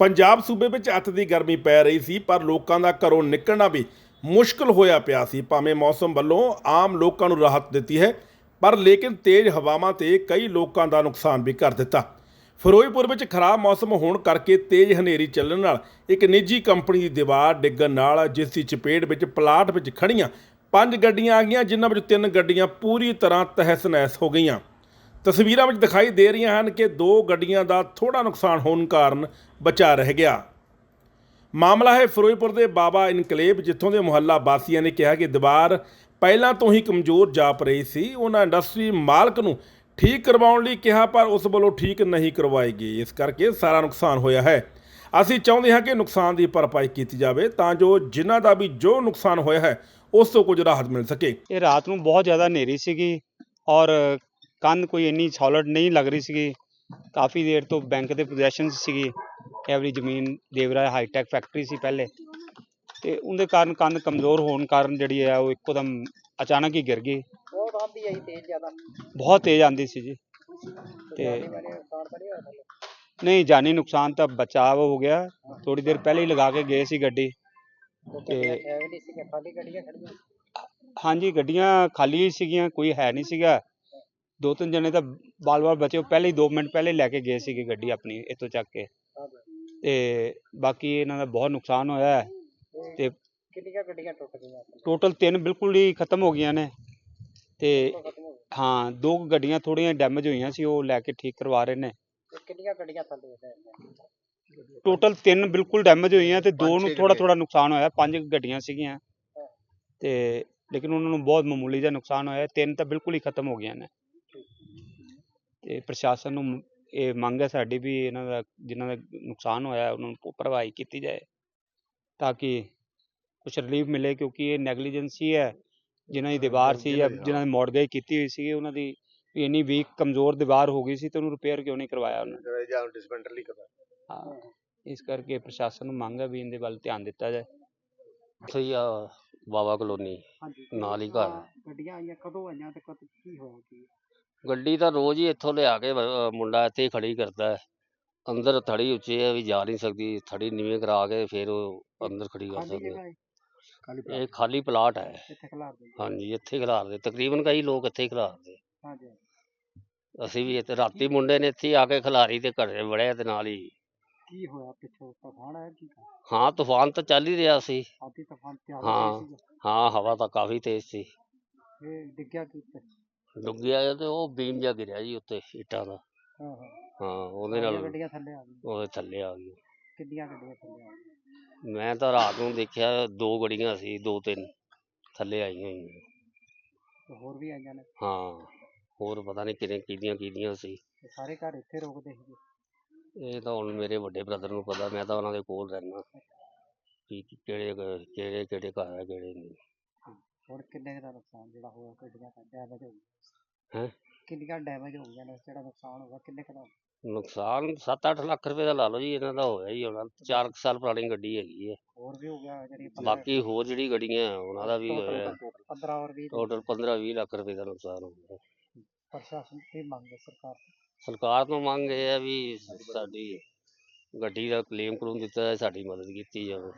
ਪੰਜਾਬ ਸੂਬੇ ਵਿੱਚ ਅੱਤ ਦੀ ਗਰਮੀ ਪੈ ਰਹੀ ਸੀ, ਪਰ ਲੋਕਾਂ ਦਾ ਘਰੋਂ ਨਿਕਲਣਾ ਵੀ ਮੁਸ਼ਕਲ ਹੋਇਆ ਪਿਆ ਸੀ। ਭਾਵੇਂ ਮੌਸਮ ਵੱਲੋਂ ਆਮ ਲੋਕਾਂ ਨੂੰ ਰਾਹਤ ਦਿੱਤੀ ਹੈ, ਪਰ ਲੇਕਿਨ ਤੇਜ਼ ਹਵਾਵਾਂ ਤੇ ਕਈ ਲੋਕਾਂ ਦਾ ਨੁਕਸਾਨ ਵੀ ਕਰ ਦਿੱਤਾ। ਫਿਰੋਜ਼ਪੁਰ ਵਿੱਚ ਖਰਾਬ ਮੌਸਮ ਹੋਣ ਕਰਕੇ ਤੇਜ਼ ਹਨੇਰੀ ਚੱਲਣ ਨਾਲ ਇੱਕ ਨਿੱਜੀ ਕੰਪਨੀ ਦੀ ਦੀਵਾਰ ਡਿੱਗਣ ਨਾਲ, ਜਿਸ ਦੀ ਚਪੇਟ ਵਿੱਚ ਪਲਾਟ ਵਿੱਚ ਖੜੀਆਂ ਪੰਜ ਗੱਡੀਆਂ ਆ ਗਈਆਂ, ਜਿਨ੍ਹਾਂ ਵਿੱਚ ਤਿੰਨ ਗੱਡੀਆਂ ਪੂਰੀ ਤਰ੍ਹਾਂ ਤਹਿਸ-ਨਹਿਸ ਹੋ ਗਈਆਂ। ਤਸਵੀਰਾਂ ਵਿੱਚ ਦਿਖਾਈ ਦੇ ਰਹੀਆਂ ਹਨ ਕਿ ਦੋ ਗੱਡੀਆਂ ਦਾ ਥੋੜਾ ਨੁਕਸਾਨ ਹੋਣ ਕਾਰਨ ਬਚਾ ਰਹਿ ਗਿਆ। ਮਾਮਲਾ ਹੈ ਫਿਰੋਜ਼ਪੁਰ ਦੇ ਬਾਬਾ ਇਨਕਲੇਵ, ਜਿੱਥੋਂ ਦੇ ਮੁਹੱਲਾ ਵਾਸੀਆਂ ਨੇ ਕਿਹਾ ਕਿ ਦੀਵਾਰ ਪਹਿਲਾਂ ਤੋਂ ਹੀ ਕਮਜ਼ੋਰ ਜਾਪ ਰਹੀ ਸੀ। ਉਹਨਾਂ ਇੰਡਸਟਰੀ ਮਾਲਕ ਨੂੰ ਠੀਕ ਕਰਵਾਉਣ ਲਈ ਕਿਹਾ, ਪਰ ਉਸ ਵੱਲੋਂ ਠੀਕ ਨਹੀਂ ਕਰਵਾਈ ਗਈ। ਇਸ ਕਰਕੇ ਸਾਰਾ ਨੁਕਸਾਨ ਹੋਇਆ ਹੈ। ਅਸੀਂ ਚਾਹੁੰਦੇ ਹਾਂ ਕਿ ਨੁਕਸਾਨ ਦੀ ਭਰਪਾਈ ਕੀਤੀ ਜਾਵੇ, ਤਾਂ ਜੋ ਜਿਨ੍ਹਾਂ ਦਾ ਵੀ ਜੋ ਨੁਕਸਾਨ ਹੋਇਆ ਹੈ, ਉਸ ਤੋਂ ਕੁਝ ਰਾਹਤ ਮਿਲ ਸਕੇ। ਇਹ ਰਾਤ ਨੂੰ ਬਹੁਤ ਜ਼ਿਆਦਾ ਹਨੇਰੀ ਸੀਗੀ ਔਰ ਕੰਨ ਕੋਈ ਇੰਨੀ ਸੋਲਿਡ ਨਹੀਂ ਲੱਗ ਰਹੀ ਸੀਗੀ। ਕਾਫੀ ਦੇਰ ਤੋਂ ਬੈਂਕ ਦੇ ਪੋਜੀਸ਼ਨ ਸੀਗੀ। ਐਵਰੀ ਜ਼ਮੀਨ ਦੇਵਰਾ ਹਾਈਟੈਕ ਫੈਕਟਰੀ ਸੀ ਪਹਿਲੇ। ਤੇ ਉਹਦੇ ਕਾਰਨ ਕੰਨ ਕਮਜ਼ੋਰ ਹੋਣ ਕਾਰਨ ਜਿਹੜੀ ਹੈ ਉਹ ਇੱਕੋਦਮ ਅਚਾਨਕ ਹੀ ਗਿਰ ਗਈ। ਬਹੁਤ ਆਂਦੀ ਤੇਜ਼ ਜ਼ਿਆਦਾ। ਬਹੁਤ ਤੇਜ਼ ਆਂਦੀ ਸੀ ਜੀ। ਤੇ ਨਹੀਂ ਜਾਨੀ ਨੁਕਸਾਨ ਤਾਂ ਬਚਾਅ ਹੋ ਗਿਆ। ਥੋੜੀ ਦੇਰ ਪਹਿਲੇ ਹੀ ਲਗਾ ਕੇ ਗਏ ਸੀ ਗੱਡੀ। ਤੇ- ਹਾਂਜੀ ਗੱਡੀਆਂ ਖਾਲੀ ਸੀਗੀਆਂ ਕੋਈ ਹੈ ਨਹੀਂ ਸੀਗਾ। ਦੋ ਤਿੰਨ ਜਣੇ ਤਾਂ ਬਾਲ-ਬਾਲ ਬਚੇ ਉਹ ਪਹਿਲੇ ਹੀ 2 ਮਿੰਟ ਪਹਿਲੇ ਲੈ ਕੇ ਗਏ ਸੀਗੇ ਗੱਡੀ ਆਪਣੀ ਇੱਥੋਂ ਚੱਕ ਕੇ। ਤੇ ਬਾਕੀ ਇਹਨਾਂ ਦਾ ਬਹੁਤ ਨੁਕਸਾਨ ਹੋਇਆ ਹੈ। ਤੇ ਕਿੰਨੀਆਂ ਗੱਡੀਆਂ ਟੁੱਟ ਗਈਆਂ? ਟੋਟਲ ਤਿੰਨ ਬਿਲਕੁਲ ਹੀ ਖਤਮ ਹੋ ਗਈਆਂ ਨੇ। ਤੇ ਹੋ ਦੋ ਗੱਡੀਆਂ ਥੋੜੀਆਂ ਡੈਮੇਜ ਹੋਈਆਂ ਸੀ ਉਹ ਲੈ ਕੇ ਠੀਕ ਕਰਵਾ ਰਹੇ ਨੇ। ਕਿੰਨੀਆਂ ਗੱਡੀਆਂ ਥੱਲੇ ਹੈ ਟੋਟਲ ਤਿੰਨ ਬਿਲਕੁਲ ਡੈਮੇਜ ਹੋਈਆਂ ਤੇ ਦੋ ਨੂੰ ਥੋੜਾ ਥੋੜਾ ਨੁਕਸਾਨ ਹੋਇਆ ਪੰਜ ਗੱਡੀਆਂ ਸੀਗੀਆਂ। ਤੇ ਲੇਕਿਨ ਉਹਨਾਂ ਨੂੰ ਬਹੁਤ ਮਾਮੂਲੀ ਜਿਹਾ ਨੁਕਸਾਨ ਹੋਇਆ ਤਿੰਨ ਤਾਂ ਬਿਲਕੁਲ ਹੀ ਖਤਮ ਹੋ ਗਈਆਂ ਨੇ। ਤੇ ਪ੍ਰਸ਼ਾਸਨ ਨੂੰ ਇਹ ਮੰਗ ਹੈ ਸਾਡੀ ਵੀ ਇਹਨਾਂ ਦਾ ਜਿਨ੍ਹਾਂ ਦਾ ਨੁਕਸਾਨ ਹੋਇਆ ਉਹਨਾਂ ਨੂੰ ਭਰਵਾਈ ਕੀਤੀ ਜਾਏ ਤਾਂ ਕਿ ਕੁਝ ਰਿਲੀਫ ਮਿਲੇ ਕਿਉਂਕਿ ਇਹ ਨੈਗਲੀਜੈਂਸੀ ਹੈ ਜਿਨ੍ਹਾਂ ਦੀ ਦੀਵਾਰ ਸੀ ਜਾਂ ਜਿਨ੍ਹਾਂ ਦੀ ਮੋੜਗਾਈ ਕੀਤੀ ਹੋਈ ਸੀ ਉਹਨਾਂ ਦੀ ਵੀ ਇੰਨੀ ਵੀਕ ਕਮਜ਼ੋਰ ਦੀਵਾਰ ਹੋ ਗਈ ਸੀ ਤੇ ਉਹਨੂੰ ਰਿਪੇਅਰ ਕਿਉਂ ਨਹੀਂ ਕਰਵਾਇਆ ਉਹਨਾਂ? ਨੇ ਜਾਂ ਹਾਂ ਇਸ ਕਰਕੇ ਪ੍ਰਸ਼ਾਸਨ ਨੂੰ ਮੰਗ ਹੈ ਵੀ ਇਹਦੇ ਵੱਲ ਧਿਆਨ ਦਿੱਤਾ ਜਾਏ। ਇੱਥੇ ਹੀ ਆ ਬਾਵਾ ਕਲੋਨੀ ਨਾਲ ਹੀ ਘਰ। ਹਾਂ, ਗੱਡੀਆਂ ਆਈਆਂ ਕਦੋਂ ਆਈਆਂ ਤੇ ਕਦ ਕੀ ਹੋਇਆ ਕੀ? ਗੱਡੀ ਤਾਂ ਰੋਜ਼ ਹੀ ਇੱਥੋਂ ਲਿਆ ਕੇ ਅਹ, ਮੁੰਡਾ ਇੱਥੇ ਹੀ ਖੜੀ ਕਰਦਾ ਹੈ। ਅੰਦਰ ਥੜੀ ਉੱਚੀ ਹੈ ਵੀ ਜਾ ਨਹੀਂ ਸਕਦੀ ਥੜੀ ਨੀਵੇਂ ਕਰਾ ਕੇ ਫਿਰ ਉਹ ਅੰਦਰ ਖੜੀ ਕਰ ਖਾਲੀ ਸਕਦੇ ਜਗ੍ਹਾ ਹੈ। ਖਾਲੀ ਇਹ ਖਾਲੀ ਪਲਾਟ ਹੈ। ਇੱਥੇ ਖਲਾਰ ਦੇ ਹਾਂਜੀ ਇੱਥੇ ਖਿਲਾਰਦੇ ਤਕਰੀਬਨ ਕਈ ਲੋਕ ਇੱਥੇ ਹੀ ਖਿਲਾਰਦੇ ਹਾਂਜੀ ਅਸੀਂ ਵੀ ਇੱਥੇ ਰਾਤੀ ਮੁੰਡੇ ਨੇ ਇੱਥੇ ਹੀ ਆ ਕੇ ਖਿਲਾਰੀ ਤੇ ਘਰੇ ਵੜਿਆ ਤੇ ਨਾਲ ਹੀ। ਕੀ ਹੋਇਆ ਪਿੱਛੋਂ? ਤੂਫਾਨ ਆਇਆ ਕੀ ਹਾਂ ਤੂਫਾਨ ਤਾਂ ਚੱਲ ਹੀ ਰਿਹਾ ਸੀ। ਆਦੀ ਤੂਫਾਨ ਤੇ ਹਾਂ। ਹਾਂ ਹਵਾ ਤਾਂ ਕਾਫੀ ਤੇਜ਼ ਸੀ। ਇਹ ਡਿੱਗਿਆ ਕਿੱਥੇ ਡੁੱਗਿਆ ਤੇ ਉਹ ਬੀਮ ਜਿਹਾ ਗਿਰਿਆ ਜੀ ਉੱਤੇ ਇੱਟਾਂ ਦਾ। ਹਾਂ ਹਾਂ। ਹਾਂ ਉਹਦੇ ਨਾਲ ਗੱਡੀਆਂ ਥੱਲੇ ਆ ਗਈਆਂ। ਉਹਦੇ ਥੱਲੇ ਆ ਗਈ ਕਿੰਨੀਆਂ ਗੱਡੀਆਂ ਥੱਲੇ ਆ ਗਈਆਂ। ਮੈਂ ਤਾਂ ਰਾਤ ਨੂੰ ਦੇਖਿਆ ਦੋ ਗੜੀਆਂ ਸੀ ਦੋ ਤਿੰਨ ਥੱਲੇ ਆਈਆਂ ਹੋਈਆਂ। ਤੇ ਹੋਰ ਵੀ ਆਈਆਂ ਨੇ? ਹਾਂ ਹੋਰ ਪਤਾ ਨਹੀਂ ਕਿਹਨੇ ਕਿਹਦੀਆਂ ਕਿਹਦੀਆਂ ਸੀ। ਤੇ ਸਾਰੇ ਘਰ ਇੱਥੇ ਰੋਕਦੇ ਸੀਗੇ? ਇਹ ਤਾਂ ਹੁਣ ਮੇਰੇ ਵੱਡੇ ਬ੍ਰਦਰ ਨੂੰ ਪਤਾ ਮੈਂ ਤਾਂ ਉਹਨਾਂ ਦੇ ਕੋਲ ਰਹਿਣਾ ਕਿ ਕਿਹੜੇ ਕਿਹੜੇ ਕਿਹੜੇ ਘਰ ਹੈ ਕਿਹੜੇ ਨਹੀਂ। ਹੁਣ ਕਿੰਨੇ ਕੁ ਦਾ ਨੁਕਸਾਨ ਜਿਹੜਾ ਹੋਇਆ ਗੱਡੀਆਂ ਦਾ ਡੈਮੇਜ ਹੋ ਗਿਆ ਹੈਂ? ਕਿੰਨੀਆਂ ਡੈਮੇਜ ਹੋ ਗਈਆਂ ਨੇ ਜਿਹੜਾ ਨੁਕਸਾਨ ਹੋਇਆ ਕਿੰਨੇ ਕੁ ਦਾ? ਨੁਕਸਾਨ 7-8 ਲੱਖ ਰੁਪਏ ਦਾ ਲਾ ਲਓ ਜੀ ਇਹਨਾਂ ਦਾ ਹੋਇਆ ਹੀ ਹੋਣਾ। 4 ਸਾਲ ਪੁਰਾਣੀ ਗੱਡੀ ਹੈਗੀ ਹੈ। ਹੋਰ ਵੀ ਹੋ ਗਿਆ ਜਿਹੜੀ ਬਾਕੀ ਹੋਰ ਜਿਹੜੀ ਗੱਡੀਆਂ ਹੈ, ਉਹਨਾਂ ਦਾ ਵੀ ਹੋਇਆ। 15 ਔਰ 20 ਟੋਟਲ 15-20 ਲੱਖ ਰੁਪਏ ਦਾ ਨੁਕਸਾਨ ਹੋ ਗਿਆ। ਪ੍ਰਸ਼ਾਸਨ ਕੀ ਮੰਗ ਹੈ ਸਰਕਾਰ ਤੋਂ? ਸਰਕਾਰ ਤੋਂ ਮੰਗ ਇਹ ਹੈ ਵੀ ਸਾਡੀ ਗੱਡੀ ਦਾ ਕਲੇਮ ਕਲੂਮ ਦਿੱਤਾ ਜਾਏ ਸਾਡੀ ਮਦਦ ਕੀਤੀ ਜਾਵੇ।